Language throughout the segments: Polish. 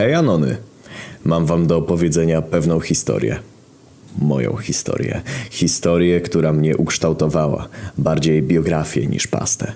Hej Anony, mam wam do opowiedzenia pewną historię. Moją historię. Historię, która mnie ukształtowała. Bardziej biografię niż pastę.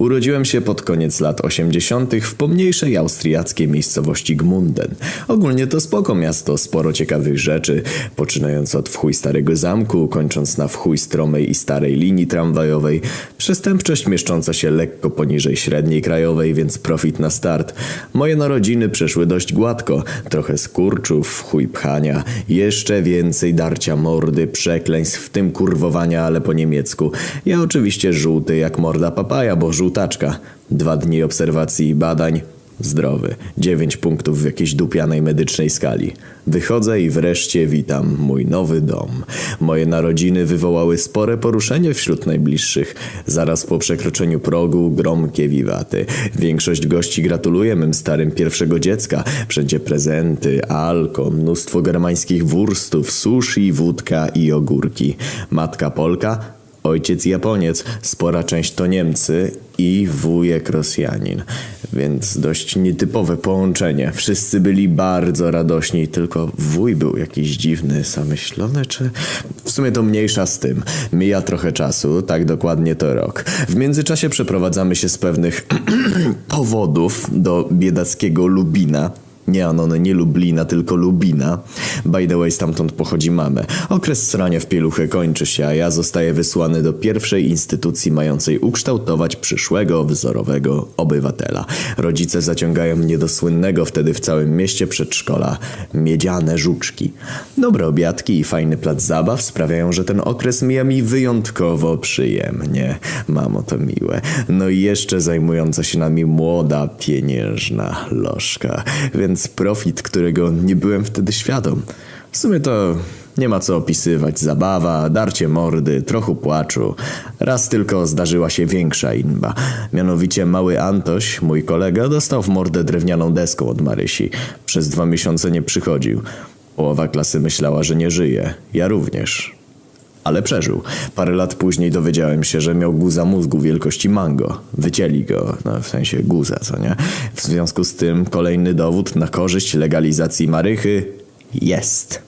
Urodziłem się pod koniec lat 80. w pomniejszej austriackiej miejscowości Gmunden. Ogólnie to spoko miasto, sporo ciekawych rzeczy, poczynając od wchuj starego zamku, kończąc na wchuj stromej i starej linii tramwajowej. Przestępczość mieszcząca się lekko poniżej średniej krajowej, więc profit na start. Moje narodziny przeszły dość gładko, trochę skurczów, chuj pchania, jeszcze więcej darcia mordy, przekleństw, w tym kurwowania, ale po niemiecku. Ja oczywiście żółty jak morda papaja, bo żółtaczka. Dwa dni obserwacji i badań. Zdrowy. Dziewięć punktów w jakiejś dupianej medycznej skali. Wychodzę i wreszcie witam mój nowy dom. Moje narodziny wywołały spore poruszenie wśród najbliższych. Zaraz po przekroczeniu progu gromkie wiwaty. Większość gości gratuluje mym starym pierwszego dziecka. Wszędzie prezenty, alko, mnóstwo germańskich wurstów, sushi, wódka i ogórki. Matka Polka, Ojciec Japoniec, spora część to Niemcy i wujek Rosjanin. Więc dość nietypowe połączenie. Wszyscy byli bardzo radośni, tylko wuj był jakiś dziwny, zamyślony, czy... W sumie to mniejsza z tym. Mija trochę czasu, tak dokładnie to rok. W międzyczasie przeprowadzamy się z pewnych powodów do biedackiego Lubina. Nie Anony, nie Lublina, tylko Lubina. By the way, stamtąd pochodzi mamy. Okres srania w pieluchę kończy się, a ja zostaję wysłany do pierwszej instytucji mającej ukształtować przyszłego, wzorowego obywatela. Rodzice zaciągają mnie do słynnego wtedy w całym mieście przedszkola Miedziane Żuczki. Dobre obiadki i fajny plac zabaw sprawiają, że ten okres mija mi wyjątkowo przyjemnie. Mamo, to miłe. No i jeszcze zajmująca się nami młoda, pieniężna lożka. Więc profit, którego nie byłem wtedy świadom. W sumie to nie ma co opisywać. Zabawa, darcie mordy, trochę płaczu. Raz tylko zdarzyła się większa inba. Mianowicie mały Antoś, mój kolega, dostał w mordę drewnianą deską od Marysi. Przez dwa miesiące nie przychodził. Połowa klasy myślała, że nie żyje. Ja również. Ale przeżył. Parę lat później dowiedziałem się, że miał guza mózgu wielkości mango. Wycięli go, no w sensie guza, co nie? W związku z tym kolejny dowód na korzyść legalizacji marychy jest.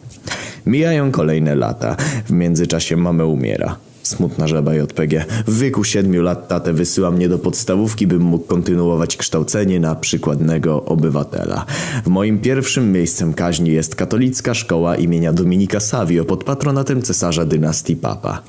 Mijają kolejne lata. W międzyczasie mamy umiera. Smutna żaba JPG. W wieku 7 lat tatę wysyła mnie do podstawówki, bym mógł kontynuować kształcenie na przykładnego obywatela. W moim pierwszym miejscem kaźni jest katolicka szkoła imienia Dominika Savio pod patronatem cesarza dynastii Papa.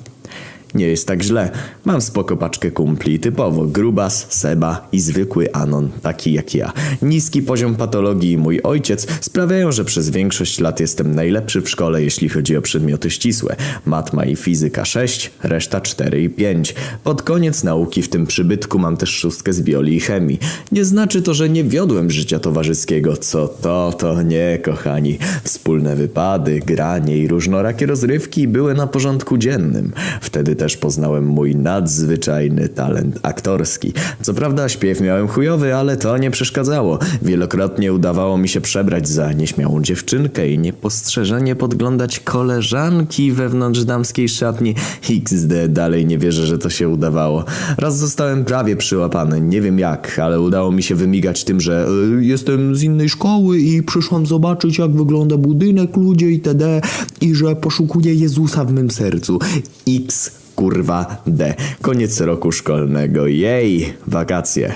Nie jest tak źle. Mam spoko paczkę kumpli, typowo Grubas, Seba i zwykły Anon, taki jak ja. Niski poziom patologii i mój ojciec sprawiają, że przez większość lat jestem najlepszy w szkole, jeśli chodzi o przedmioty ścisłe. Matma i fizyka 6, reszta 4 i 5. Pod koniec nauki w tym przybytku mam też szóstkę z biolii i chemii. Nie znaczy to, że nie wiodłem życia towarzyskiego. Co to, to nie, kochani. Wspólne wypady, granie i różnorakie rozrywki były na porządku dziennym. Wtedy też poznałem mój nadzwyczajny talent aktorski. Co prawda śpiew miałem chujowy, ale to nie przeszkadzało. Wielokrotnie udawało mi się przebrać za nieśmiałą dziewczynkę i niepostrzeżenie podglądać koleżanki wewnątrz damskiej szatni. XD, dalej nie wierzę, że to się udawało. Raz zostałem prawie przyłapany, nie wiem jak, ale udało mi się wymigać tym, że y, jestem z innej szkoły i przyszłam zobaczyć jak wygląda budynek, ludzie itd. i że poszukuję Jezusa w mym sercu. X kurwa D. Koniec roku szkolnego. Jej, wakacje.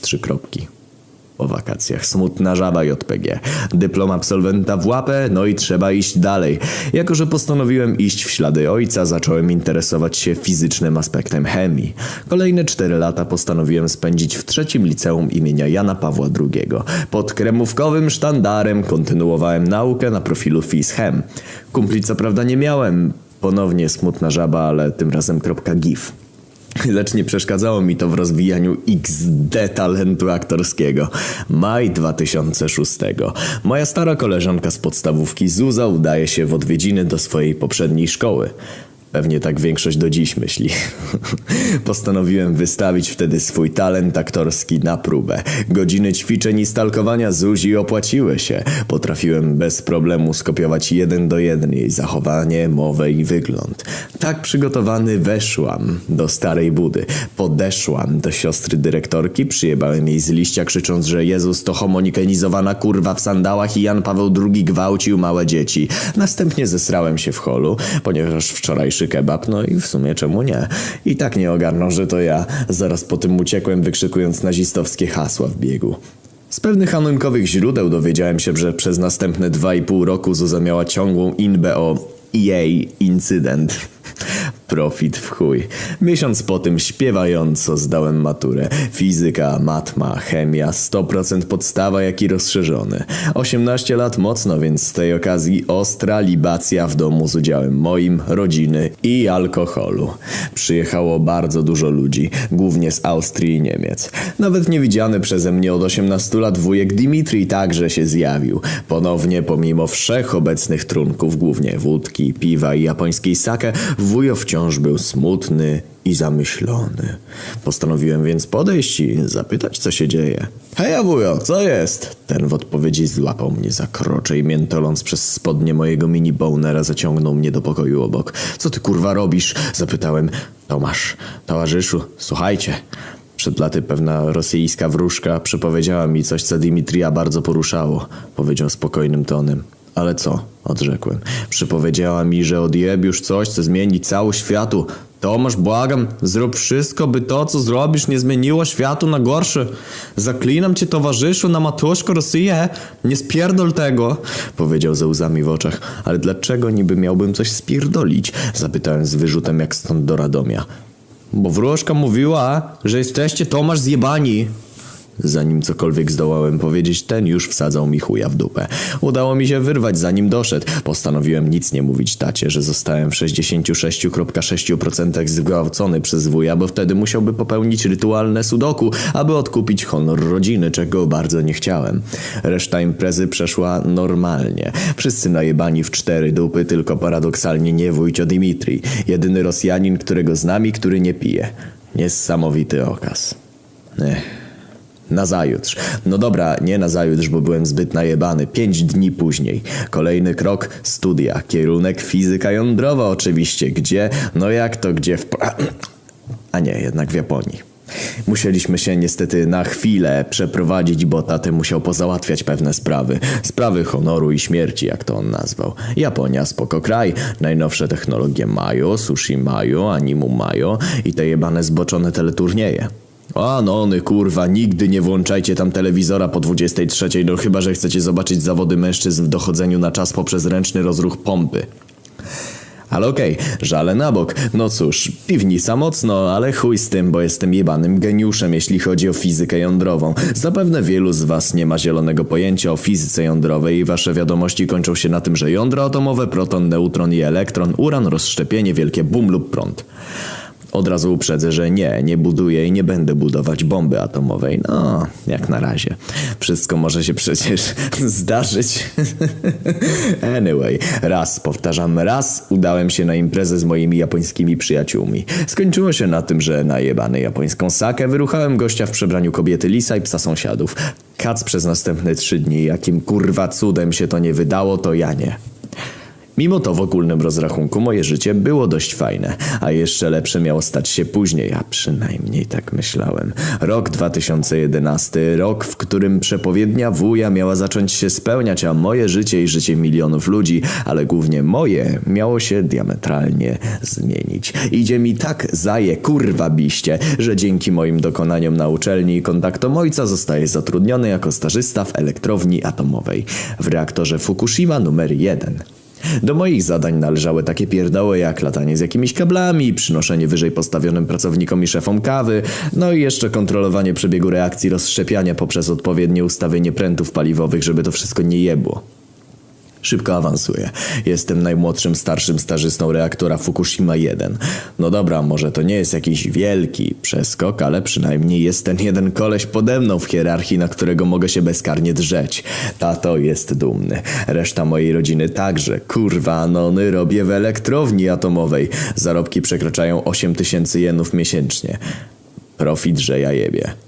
Trzy kropki. Po wakacjach. Smutna żaba JPG. Dyplom absolwenta w łapę, no i trzeba iść dalej. Jako, że postanowiłem iść w ślady ojca, zacząłem interesować się fizycznym aspektem chemii. Kolejne cztery lata postanowiłem spędzić w trzecim liceum imienia Jana Pawła II. Pod kremówkowym sztandarem kontynuowałem naukę na profilu FizChem. Kumpli co prawda nie miałem, Ponownie smutna żaba, ale tym razem .gif. Lecz nie przeszkadzało mi to w rozwijaniu XD talentu aktorskiego. Maj 2006. Moja stara koleżanka z podstawówki Zuza udaje się w odwiedziny do swojej poprzedniej szkoły. Pewnie tak większość do dziś myśli. Postanowiłem wystawić wtedy swój talent aktorski na próbę. Godziny ćwiczeń i stalkowania Zuzi opłaciły się. Potrafiłem bez problemu skopiować jeden do jeden jej zachowanie, mowę i wygląd. Tak przygotowany weszłam do starej budy. Podeszłam do siostry dyrektorki, przyjebałem jej z liścia krzycząc, że Jezus to homonikenizowana kurwa w sandałach i Jan Paweł II gwałcił małe dzieci. Następnie zesrałem się w holu, ponieważ wczorajszy kebab, no i w sumie czemu nie. I tak nie ogarnął, że to ja. Zaraz po tym uciekłem wykrzykując nazistowskie hasła w biegu. Z pewnych anonimowych źródeł dowiedziałem się, że przez następne dwa i pół roku Zuza miała ciągłą inbę o jej incydent. Profit w chuj. Miesiąc po tym śpiewająco zdałem maturę. Fizyka, matma, chemia, 100% podstawa jak i rozszerzony. 18 lat mocno, więc z tej okazji ostra libacja w domu z udziałem moim, rodziny i alkoholu. Przyjechało bardzo dużo ludzi, głównie z Austrii i Niemiec. Nawet niewidziany przeze mnie od 18 lat wujek Dimitri także się zjawił. Ponownie pomimo wszech obecnych trunków, głównie wódki, piwa i japońskiej sake, wujo wciąż był smutny i zamyślony. Postanowiłem więc podejść i zapytać, co się dzieje. Hej, wujo, co jest? Ten w odpowiedzi złapał mnie za krocze i miętoląc przez spodnie mojego mini bonera zaciągnął mnie do pokoju obok. Co ty kurwa robisz? Zapytałem. Tomasz, towarzyszu, słuchajcie. Przed laty pewna rosyjska wróżka przepowiedziała mi coś, co Dimitrija bardzo poruszało. Powiedział spokojnym tonem. Ale co? Odrzekłem. Przypowiedziała mi, że odjebisz coś, co zmieni cały światu. Tomasz, błagam, zrób wszystko, by to, co zrobisz, nie zmieniło światu na gorsze. Zaklinam cię, towarzyszu, na matuszko Rosję. Nie spierdol tego, powiedział ze łzami w oczach. Ale dlaczego niby miałbym coś spierdolić? Zapytałem z wyrzutem jak stąd do Radomia. Bo wróżka mówiła, że jesteście Tomasz zjebani. Zanim cokolwiek zdołałem powiedzieć, ten już wsadzał mi chuja w dupę. Udało mi się wyrwać zanim doszedł. Postanowiłem nic nie mówić tacie, że zostałem w 66,6% zgwałcony przez wuja, bo wtedy musiałby popełnić rytualne sudoku, aby odkupić honor rodziny, czego bardzo nie chciałem. Reszta imprezy przeszła normalnie. Wszyscy najebani w cztery dupy, tylko paradoksalnie nie wujcio Dimitri. Jedyny Rosjanin, którego znam i który nie pije. Niesamowity okaz. Ech. Nazajutrz. No dobra, nie nazajutrz, bo byłem zbyt najebany. Pięć dni później. Kolejny krok, studia. Kierunek fizyka jądrowa oczywiście. Gdzie? No jak to gdzie? W... A nie, jednak w Japonii. Musieliśmy się niestety na chwilę przeprowadzić, bo taty musiał pozałatwiać pewne sprawy. Sprawy honoru i śmierci, jak to on nazwał. Japonia spoko kraj. Najnowsze technologie mają, sushi mają, animu mają i te jebane zboczone teleturnieje. A no, ny kurwa, nigdy nie włączajcie tam telewizora po 23, no chyba, że chcecie zobaczyć zawody mężczyzn w dochodzeniu na czas poprzez ręczny rozruch pompy. Ale okej, żale na bok. No cóż, piwnica mocno, ale chuj z tym, bo jestem jebanym geniuszem, jeśli chodzi o fizykę jądrową. Zapewne wielu z was nie ma zielonego pojęcia o fizyce jądrowej i wasze wiadomości kończą się na tym, że jądra atomowe, proton, neutron i elektron, uran, rozszczepienie, wielkie bum lub prąd. Od razu uprzedzę, że nie, nie buduję i nie będę budować bomby atomowej. No, jak na razie. Wszystko może się przecież zdarzyć. anyway, raz, powtarzam, raz udałem się na imprezę z moimi japońskimi przyjaciółmi. Skończyło się na tym, że najebany japońską sakę wyruchałem gościa w przebraniu kobiety lisa i psa sąsiadów. Kac przez następne trzy dni, jakim kurwa cudem się to nie wydało, to ja nie. Mimo to w ogólnym rozrachunku moje życie było dość fajne, a jeszcze lepsze miało stać się później, a przynajmniej tak myślałem. Rok 2011, rok, w którym przepowiednia wuja miała zacząć się spełniać, a moje życie i życie milionów ludzi, ale głównie moje, miało się diametralnie zmienić. Idzie mi tak zaje kurwa biście, że dzięki moim dokonaniom na uczelni i kontaktom ojca zostaję zatrudniony jako stażysta w elektrowni atomowej w reaktorze Fukushima numer 1. Do moich zadań należały takie pierdoły jak latanie z jakimiś kablami, przynoszenie wyżej postawionym pracownikom i szefom kawy, no i jeszcze kontrolowanie przebiegu reakcji rozszczepiania poprzez odpowiednie ustawienie prętów paliwowych, żeby to wszystko nie jebło. Szybko awansuję. Jestem najmłodszym starszym stażystą reaktora Fukushima 1. No dobra, może to nie jest jakiś wielki przeskok, ale przynajmniej jest ten jeden koleś pode mną w hierarchii, na którego mogę się bezkarnie drzeć. Tato jest dumny. Reszta mojej rodziny także. Kurwa, anony robię w elektrowni atomowej. Zarobki przekraczają 8 tysięcy jenów miesięcznie. Profit, że ja jebie.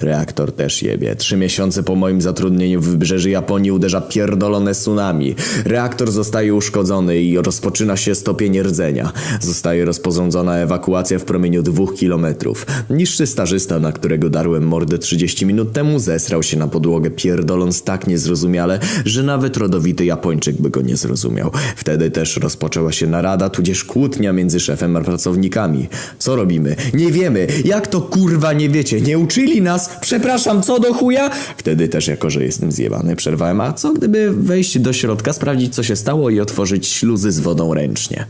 Reaktor też jebie. Trzy miesiące po moim zatrudnieniu w wybrzeży Japonii uderza pierdolone tsunami. Reaktor zostaje uszkodzony i rozpoczyna się stopień rdzenia. Zostaje rozporządzona ewakuacja w promieniu dwóch kilometrów. Niższy stażysta, na którego darłem mordę 30 minut temu, zesrał się na podłogę pierdoląc tak niezrozumiale, że nawet rodowity Japończyk by go nie zrozumiał. Wtedy też rozpoczęła się narada, tudzież kłótnia między szefem a pracownikami. Co robimy? Nie wiemy. Jak to kurwa nie wiecie? Nie uczyli nas? Przepraszam, co do chuja? Wtedy też, jako że jestem zjebany, przerwałem. A co gdyby wejść do środka, sprawdzić co się stało i otworzyć śluzy z wodą ręcznie?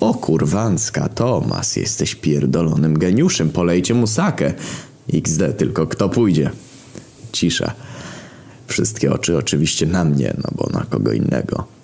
O kurwanska, Tomas, jesteś pierdolonym geniuszem, polejcie mu sakę. XD, tylko kto pójdzie? Cisza. Wszystkie oczy oczywiście na mnie, no bo na kogo innego.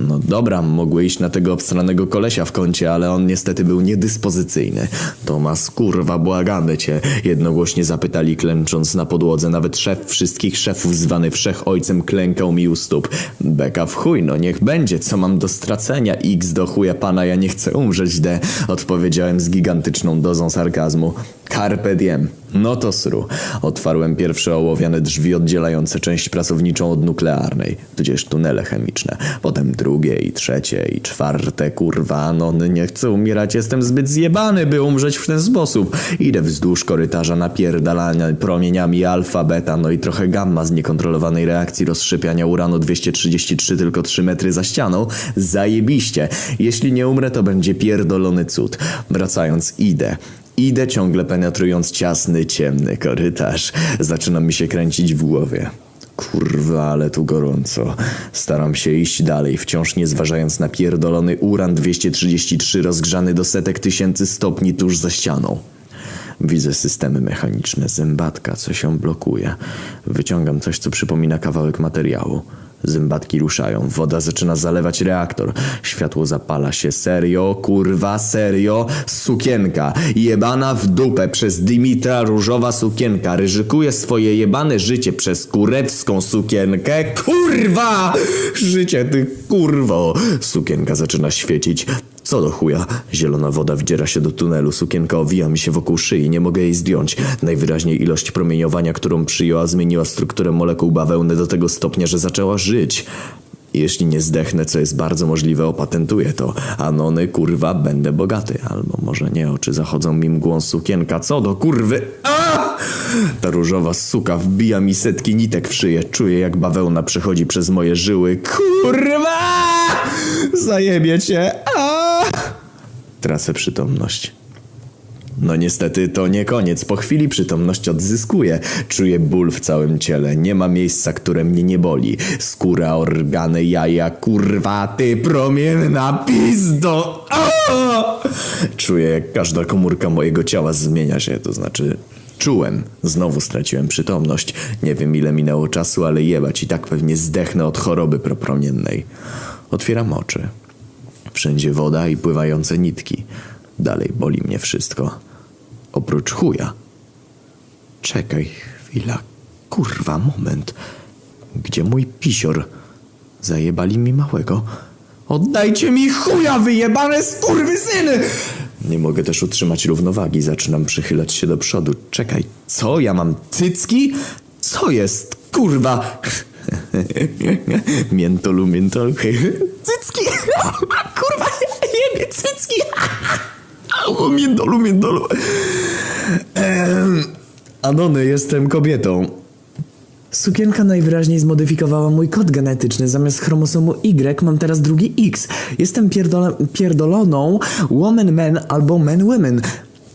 No dobra, mogły iść na tego obstranego kolesia w kącie, ale on niestety był niedyspozycyjny. Tomas, kurwa, błagamy cię. Jednogłośnie zapytali, klęcząc na podłodze. Nawet szef wszystkich szefów zwany wszechojcem klękał mi u stóp. Beka w chuj, no niech będzie, co mam do stracenia. X do chuja pana, ja nie chcę umrzeć, D. Odpowiedziałem z gigantyczną dozą sarkazmu. Carpe diem. No to sru. Otwarłem pierwsze ołowiane drzwi oddzielające część pracowniczą od nuklearnej, tudzież tunele chemiczne. Potem drugie i trzecie i czwarte, kurwa, no nie chcę umierać, jestem zbyt zjebany, by umrzeć w ten sposób. Idę wzdłuż korytarza napierdalania promieniami alfa, beta, no i trochę gamma z niekontrolowanej reakcji rozszczepiania uranu 233 tylko 3 metry za ścianą. Zajebiście. Jeśli nie umrę, to będzie pierdolony cud. Wracając, idę. Idę ciągle penetrując ciasny, ciemny korytarz. Zaczyna mi się kręcić w głowie. Kurwa, ale tu gorąco. Staram się iść dalej, wciąż nie zważając na pierdolony uran 233 rozgrzany do setek tysięcy stopni tuż za ścianą. Widzę systemy mechaniczne, zębatka, co się blokuje. Wyciągam coś, co przypomina kawałek materiału. Zębatki ruszają, woda zaczyna zalewać reaktor. Światło zapala się. Serio, kurwa, serio? Sukienka. Jebana w dupę przez Dimitra różowa sukienka. Ryzykuje swoje jebane życie przez kurewską sukienkę. Kurwa! Życie ty kurwo! Sukienka zaczyna świecić. Co do chuja? Zielona woda wdziera się do tunelu, sukienka owija mi się wokół szyi, nie mogę jej zdjąć. Najwyraźniej ilość promieniowania, którą przyjęła, zmieniła strukturę molekuł bawełny do tego stopnia, że zaczęła żyć. Jeśli nie zdechnę, co jest bardzo możliwe, opatentuję to. Anony, kurwa, będę bogaty. Albo może nie, oczy zachodzą mi mgłą sukienka. Co do kurwy? A! Ta różowa suka wbija mi setki nitek w szyję. Czuję, jak bawełna przechodzi przez moje żyły. Kurwa! Zajebie cię! Tracę przytomność. No niestety to nie koniec. Po chwili przytomność odzyskuję. Czuję ból w całym ciele. Nie ma miejsca, które mnie nie boli. Skóra, organy, jaja, kurwa, ty promienna pizdo! A! Czuję, jak każda komórka mojego ciała zmienia się, to znaczy... Czułem. Znowu straciłem przytomność. Nie wiem ile minęło czasu, ale jebać i tak pewnie zdechnę od choroby propromiennej. Otwieram oczy. Wszędzie woda i pływające nitki. Dalej boli mnie wszystko. Oprócz chuja. Czekaj chwila. Kurwa, moment. Gdzie mój pisior? Zajebali mi małego. Oddajcie mi chuja, wyjebane skurwysyny! Nie mogę też utrzymać równowagi. Zaczynam przychylać się do przodu. Czekaj, co? Ja mam cycki? Co jest? Kurwa! miętolu, miętolu. Cycki! Cycki! O, miętolu, miętolu. Ehm, Anony, jestem kobietą. Sukienka najwyraźniej zmodyfikowała mój kod genetyczny. Zamiast chromosomu Y mam teraz drugi X. Jestem pierdoloną woman man albo man women.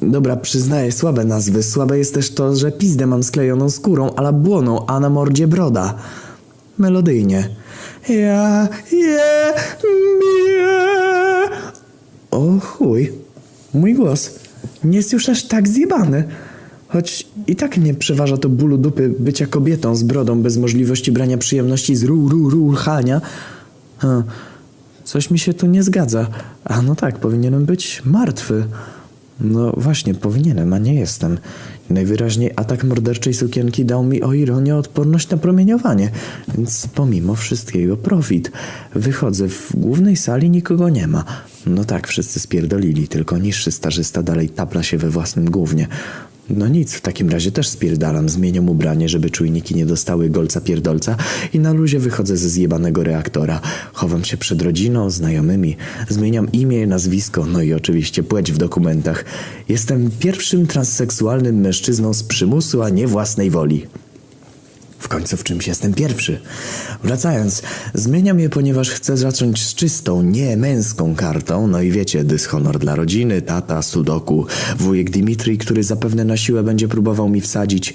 Dobra, przyznaję, słabe nazwy. Słabe jest też to, że pizdę mam sklejoną skórą, ala błoną, a na mordzie broda. Melodyjnie. Ja, je, mnie. O chuj. Mój głos. Nie jest już aż tak zjebany. Choć i tak nie przeważa to bólu dupy bycia kobietą z brodą bez możliwości brania przyjemności z ru, ru, ruchania. Ha, coś mi się tu nie zgadza. A no tak, powinienem być martwy. No właśnie, powinienem, a nie jestem. Najwyraźniej atak morderczej sukienki dał mi o ironię odporność na promieniowanie, więc pomimo wszystkiego profit. Wychodzę w głównej sali, nikogo nie ma. No tak, wszyscy spierdolili, tylko niższy starzysta dalej tapla się we własnym gównie. No nic, w takim razie też spierdalam, zmieniam ubranie, żeby czujniki nie dostały golca pierdolca i na luzie wychodzę ze zjebanego reaktora. Chowam się przed rodziną, znajomymi, zmieniam imię, nazwisko, no i oczywiście płeć w dokumentach. Jestem pierwszym transseksualnym mężczyzną z przymusu, a nie własnej woli. W końcu w czymś jestem pierwszy. Wracając, zmieniam je, ponieważ chcę zacząć z czystą, nie męską kartą. No i wiecie, dyshonor dla rodziny, tata, sudoku, wujek Dimitri, który zapewne na siłę będzie próbował mi wsadzić.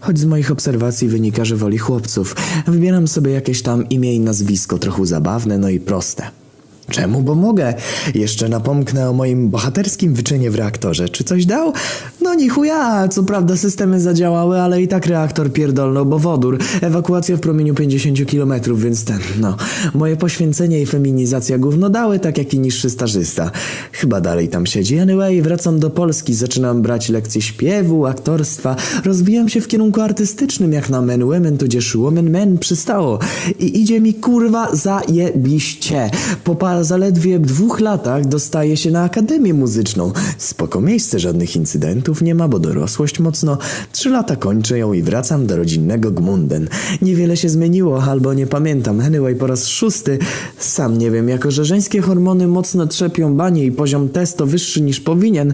Choć z moich obserwacji wynika, że woli chłopców. Wybieram sobie jakieś tam imię i nazwisko, trochę zabawne, no i proste. Czemu? Bo mogę. Jeszcze napomknę o moim bohaterskim wyczynie w reaktorze. Czy coś dał? No ni chuja. Co prawda systemy zadziałały, ale i tak reaktor pierdolnął, bo wodór. Ewakuacja w promieniu 50 km, więc ten, no. Moje poświęcenie i feminizacja gówno dały, tak jak i niższy stażysta. Chyba dalej tam siedzi. Anyway, wracam do Polski, zaczynam brać lekcje śpiewu, aktorstwa. Rozwijam się w kierunku artystycznym, jak na Men Women, tudzież Woman Men przystało. I idzie mi kurwa zajebiście. Po pa- zaledwie dwóch latach dostaję się na Akademię Muzyczną. Spoko miejsce, żadnych incydentów nie ma, bo dorosłość mocno. Trzy lata kończę ją i wracam do rodzinnego Gmunden. Niewiele się zmieniło, albo nie pamiętam. Anyway, po raz szósty. Sam nie wiem, jako że żeńskie hormony mocno trzepią banie i poziom testo wyższy niż powinien.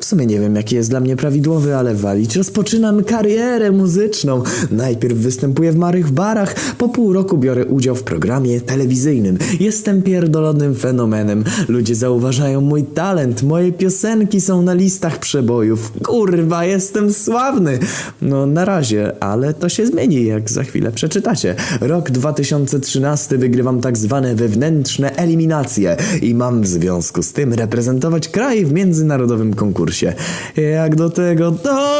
W sumie nie wiem, jaki jest dla mnie prawidłowy, ale walić. Rozpoczynam karierę muzyczną. Najpierw występuję w marych barach, po pół roku biorę udział w programie telewizyjnym. Jestem pierdolonym fenomenem. Ludzie zauważają mój talent, moje piosenki są na listach przebojów. Kurwa, jestem sławny. No na razie, ale to się zmieni, jak za chwilę przeczytacie. Rok 2013 wygrywam tak zwane wewnętrzne eliminacje i mam w związku z tym reprezentować kraj w międzynarodowym konkursie. Jak do tego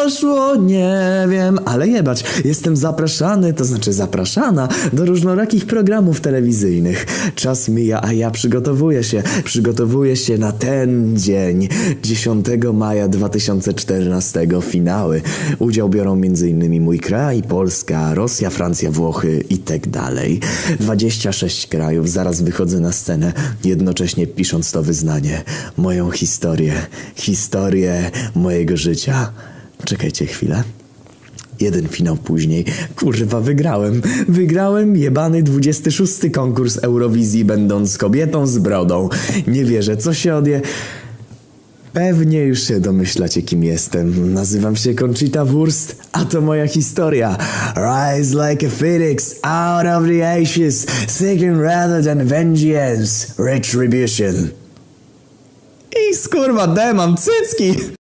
doszło, nie wiem, ale jebać, jestem zapraszany, to znaczy zapraszana do różnorakich programów telewizyjnych. Czas mija, a ja przygotowuję się, przygotowuję się na ten dzień, 10 maja 2014, finały. Udział biorą m.in. mój kraj, Polska, Rosja, Francja, Włochy i tak dalej. 26 krajów, zaraz wychodzę na scenę, jednocześnie pisząc to wyznanie. Moją historię, historię mojego życia. Czekajcie chwilę. Jeden finał później. Kurwa, wygrałem. Wygrałem jebany 26 konkurs Eurowizji, będąc kobietą z brodą. Nie wierzę, co się odje... Pewnie już się domyślacie, kim jestem. Nazywam się Conchita Wurst, a to moja historia. Rise like a phoenix out of the ashes, seeking rather than vengeance, retribution. I skurwa, demam cycki!